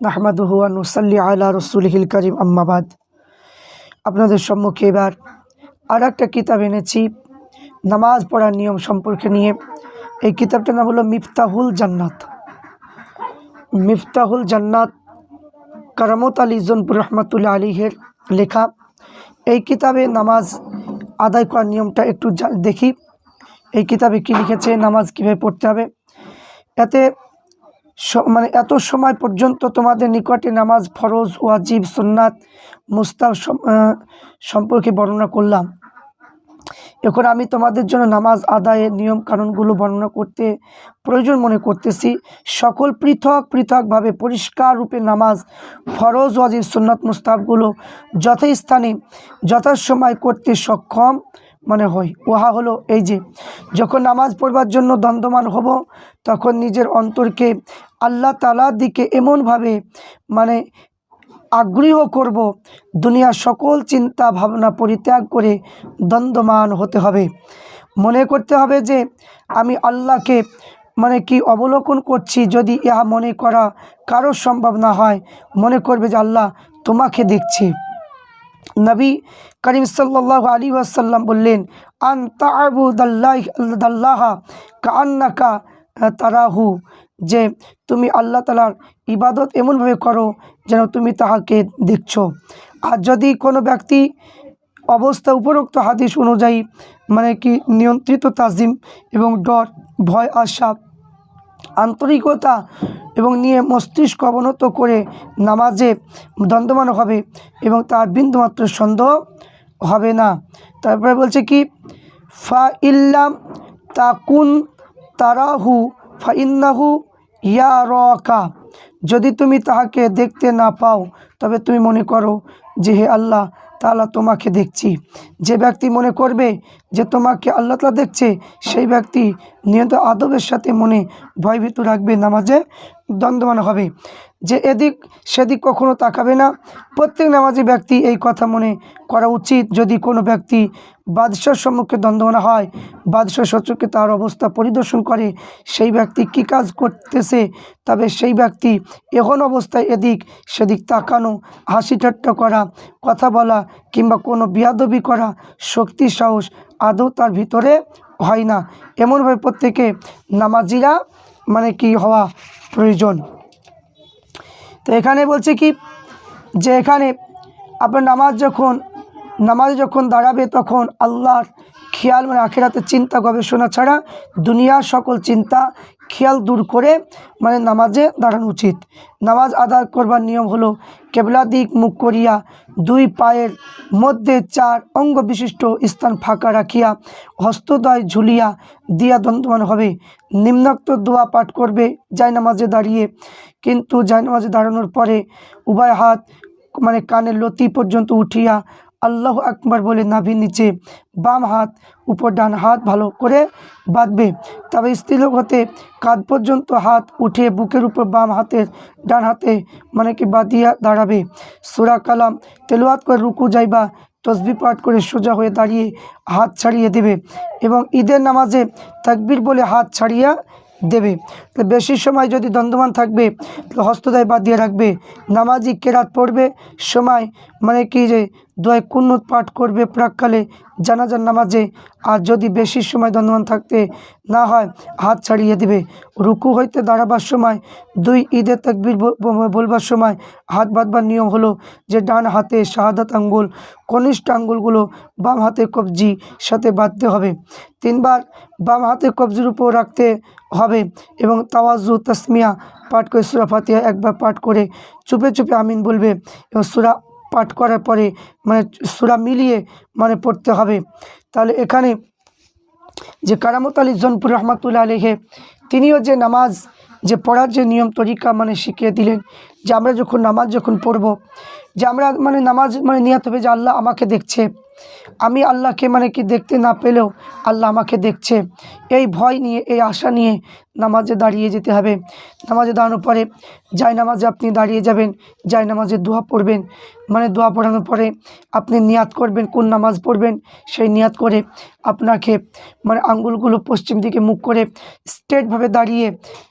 নাহমাদুহু নুসাল্লি আলা রসুলহিল করিম আম্মাবাদ আপনাদের সম্মুখে এবার আর একটা কিতাব এনেছি, নামাজ পড়ার নিয়ম সম্পর্কে নিয়ে। এই কিতাবটার নাম হলো মিফতাহুল জান্নাত। মিফতাহুল জান্নাত কারামত আলী জনপুর রহমতুল্লাহ আলীহের লেখা। এই কিতাবে নামাজ আদায় করার নিয়মটা একটু দেখি। এই কিতাবে কি লিখেছে, নামাজ কীভাবে পড়তে হবে? এতে মানে এত সময় পর্যন্ত তোমাদের নিকটে নামাজ, ফরজ, ওয়াজিব, সুন্নাত মুস্তাব সম- সম্পর্কে বর্ণনা করলাম। এখন আমি তোমাদের জন্য নামাজ আদায়ের নিয়ম কানুনগুলো বর্ণনা করতে প্রয়োজন মনে করতেছি। সকল পৃথক, পৃথকভাবে পরিষ্কার রূপে নামাজ, ফরজ, ওয়াজিব, সুন্নাত মুস্তাবগুলো যথাস্থানে, যথাসময় করতে সক্ষম। মানে হয়। উহা হলো এই যে, যখন নামাজ পড়বার জন্য দ্বন্দ্বমান হব, তখন নিজের অন্তরকে আল্লাহ তালার দিকে এমনভাবে মানে আগ্রহ করব, দুনিয়ার সকল চিন্তা ভাবনা পরিত্যাগ করে দ্বন্দ্বমান হতে হবে। মনে করতে হবে যে, আমি আল্লাহকে মানে কি অবলোকন করছি যদি ইহা মনে করা কারও সম্ভব না হয়। মনে করবে যে, আল্লাহ তোমাকে দেখছি। নবী করিম সাল্লাহ আলী বললেন, আন তাবুদাল্লাহ কান্নাকা তারাহু যে তুমি আল্লাহ তালার ইবাদত এমনভাবে করো যেন তুমি তাহাকে দেখছ। আর যদি কোনো ব্যক্তি অবস্থা উপরোক্ত হাদিস অনুযায়ী মানে কি নিয়ন্ত্রিত তাজিম এবং ডর, ভয়, আশা আন্তরিকতা এবং নিয়ে মস্তিষ্ক অবনত করে নামাজে দ্বন্দ্বমান হবে এবং তার বিন্দুমাত্র সন্দেহ হবে না। তারপরে বলছে কি, ফা ইল্লাম তাকুন তারাহু, ফা ইন্নাহু ইয়া যদি তুমি তাহাকে দেখতে না পাও, তবে তুমি মনে করো যে হে আল্লাহ তাআলা তোমাকে দেখছি। যে ব্যক্তি মনে করবে যে তোমাকে আল্লাহ তালা দেখছে, সেই ব্যক্তি নিয়ত আদবের সাথে মনে ভয়ভীত রাখবে, নামাজে দ্বন্দ্বমান হবে। যে এদিক সেদিক কখনো তাকাবে না। প্রত্যেক নামাজি ব্যক্তি এই কথা মনে করা উচিত। যদি কোনো ব্যক্তি বাদশার সম্মুখে দ্বন্দ্বমান হয় বাদশাহ শত্রুকে তার অবস্থা পরিদর্শন করে, সেই ব্যক্তি কী কাজ করতেছে? তবে সেই ব্যক্তি এখন অবস্থায় এদিক সেদিক তাকানো, হাসি ঠাট্টা করা, কথা বলা কিংবা কোনো বিয়াদবি করা শক্তি সাহস আদৌ তার ভিতরে হয় না। এমনভাবে প্রত্যেকে নামাজিরা মানে কি হওয়া প্রয়োজন। তো এখানে বলছে কি যে এখানে আপনার নামাজ যখন নামাজ যখন দাঁড়াবে তখন আল্লাহর খেয়াল মানে আখেরাতে চিন্তা, গবেষণা ছাড়া দুনিয়ার সকল চিন্তা খেয়াল দূর করে মানে নামাজে দাঁড়ানো উচিত। নামাজ আদায় করবার নিয়ম হলো কেবলা দিক মুখ করিয়া দুই পায়ের মধ্যে চার অঙ্গ বিশিষ্ট স্থান ফাঁকা রাখিয়া হস্তদয় ঝুলিয়া দিয়া দন্তমান হবে। নিম্নাক্ত দোয়া পাঠ করবে যায় নামাজে দাঁড়িয়ে। কিন্তু যায় নামাজে দাঁড়ানোর পরে উভয় হাত মানে কানের লতি পর্যন্ত উঠিয়া আল্লাহ আকবার বলে নাভির নিচে বাম হাত, উপর ডান হাত ভালো করে বাঁধবে। তবে স্ত্রীলোক হতে কাঁধ পর্যন্ত হাত উঠে বুকের উপর বাম হাতের ডান হাতে মানে কি বাঁধিয়া দাঁড়াবে। সুরা কালাম তেলোয়াত করে রুকু যাইবা, তসবি পাঠ করে সোজা হয়ে দাঁড়িয়ে হাত ছাড়িয়ে দেবে এবং ঈদের নামাজে তাকবীর বলে হাত ছাড়িয়া দেবে। বেশি সময় যদি দন্দমান থাকবে হস্তদায় বাদ দিয়ে রাখবে। নামাজি কেরাত পড়বে। সময় মানে কি যে দোয় কুন্নত পাঠ করবে প্রাককালে, জানাজার নামাজে। আর যদি বেশি সময় দ্বন্দ্বমান থাকতে না হয়, হাত ছাড়িয়ে দেবে। রুকু হইতে দাঁড়াবার সময়, দুই ঈদের তাকবীর বলবার সময় হাত বাঁধবার নিয়ম হলো যে ডান হাতে শাহাদাত আঙ্গুল, কনিষ্ঠ আঙ্গুলগুলো বাম হাতে কবজি সাথে বাঁধতে হবে। তিনবার বাম হাতে কবজির উপর রাখতে হবে এবং তাওয়াজু, তসমিয়া পাঠ করে সুরা ফাতিহা একবার পাঠ করে চুপে চুপে আমিন বলবে এবং সুরা পাঠ করার পরে মানে সুরা মিলিয়ে মানে পড়তে হবে। তাহলে এখানে যে কারামত আলী জনপুর রহমাতুল্লাহ আলহে তিনিও যে নামাজ, যে পড়ার যে নিয়ম তরিকা মানে শিখিয়ে দিলেন, যে আমরা যখন নামাজ যখন পড়ব, যে আমরা মানে নামাজ মানে নিয়ত হবে যে আল্লাহ আমাকে দেখছে। আমি আল্লাহকে মানে কি দেখতে না পেলেও আল্লাহ আমাকে দেখছে। এই ভয় নিয়ে, এই আশা নিয়ে নামাজে দাঁড়িয়ে যেতে হবে। নামাজে দাঁড়ানোর পরে যাই নামাজে আপনি দাঁড়িয়ে যাবেন, যাই নামাজে দোয়া পড়বেন। মানে দোয়া পড়ানোর পরে আপনি নিয়াত করবেন, কোন নামাজ পড়বেন সেই নিয়াত করে আপনাকে মানে আঙ্গুলগুলো পশ্চিম দিকে মুখ করে স্ট্রেটভাবে দাঁড়িয়ে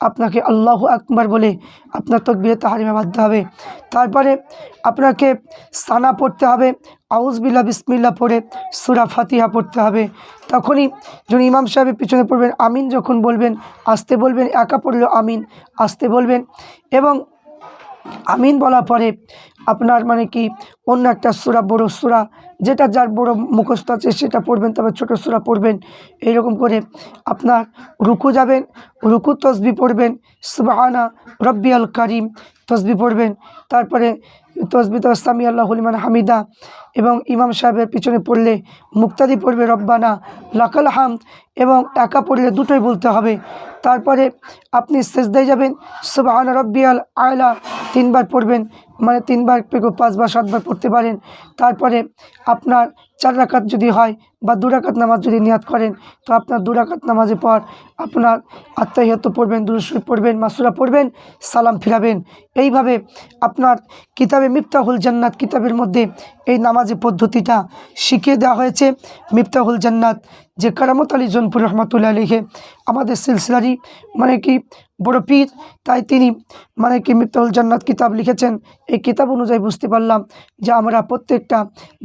আপনাকে আল্লাহ আকবার বলে আপনার তকবিরে তাহারিমে বাঁধতে হবে। তারপরে আপনাকে সানা পড়তে হবে আউজবিল্লা বিসমিল্লা পড়ে সুরা ফাতিহা পড়তে হবে। তখনই যখন ইমাম সাহেবের পিছনে পড়বেন, আমিন যখন বলবেন, আসতে বলবেন, একা পড়লেও আমিন, আসতে বলবেন। এবং আমিন বলার পরে আপনার মানে কি, অন্য একটা সুরা, বড় সুরা, যেটা যার বড় মুখস্থ আছে সেটা পড়বেন, তবে ছোটো সুরা পড়বেন। এইরকম করে আপনার রুকু যাবেন, রুকু তসবি পড়বেন, সুবাহানা রব্বি আল করিম তসবি পড়বেন। তারপরে তসবি তো সামি আল্লাহ হলিমান হামিদা। এবং ইমাম সাহেবের পিছনে পড়লে মুক্তাদি পড়বে রব্বানা, লাকাল হাম এবং একা পড়লে দুটোই বলতে হবে। তারপরে আপনি সেজদায় যাবেন, সুবাহানা রব্বিয়াল আয়লা তিনবার পড়বেন মানে তিনবার পেগো, পাঁচবার, সাতবার পড়তে পারেন। তারপরে আপনার চার রাকাত যদি হয় বা দু রাকাত নামাজ যদি নিয়াত করেন, তো আপনার দু রাকাত নামাজের পর আপনার আত্মাহিয়ত পড়বেন দুরুশরীফ পড়বেন, মাসুরা পড়বেন, সালাম ফিরাবেন। এইভাবে আপনার কিতাবে মিফতাহুল জান্নাত কিতাবের মধ্যে এই নামাজের পদ্ধতিটা শিখিয়ে দেওয়া হয়েছে। মিফতাহুল জান্নাত যে কারামত আলী জনপুর রহমতুল্লাহ লিখে আমাদের সিলসিলারই মানে কি বড় পীর, তাই তিনি মানে কি মিফতাহুল জান্নাত কিতাব লিখেছেন। এই কিতাব অনুযায়ী বুঝতে পারলাম যে আমরা প্রত্যেকটা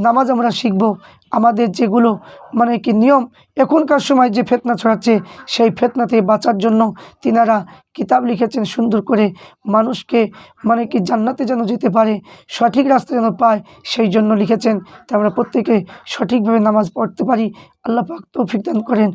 নামাজ আমরা শিখব আমাদের যেগুলো মানে কি নিয়ম, এখনকার সময় যে ফেতনা ছড়াচ্ছে, সেই ফেতনা থেকে বাঁচার জন্য তিনারা কিতাব লিখেছেন সুন্দর করে। মানুষকে মানে কি জান্নাতে যেন যেতে পারে, সঠিক রাস্তা যেন পায়, সেই জন্য লিখেছেন। তা আমরা প্রত্যেকে সঠিকভাবে নামাজ পড়তে পারি। আল্লাহ পাক তৌফিক দান করেন।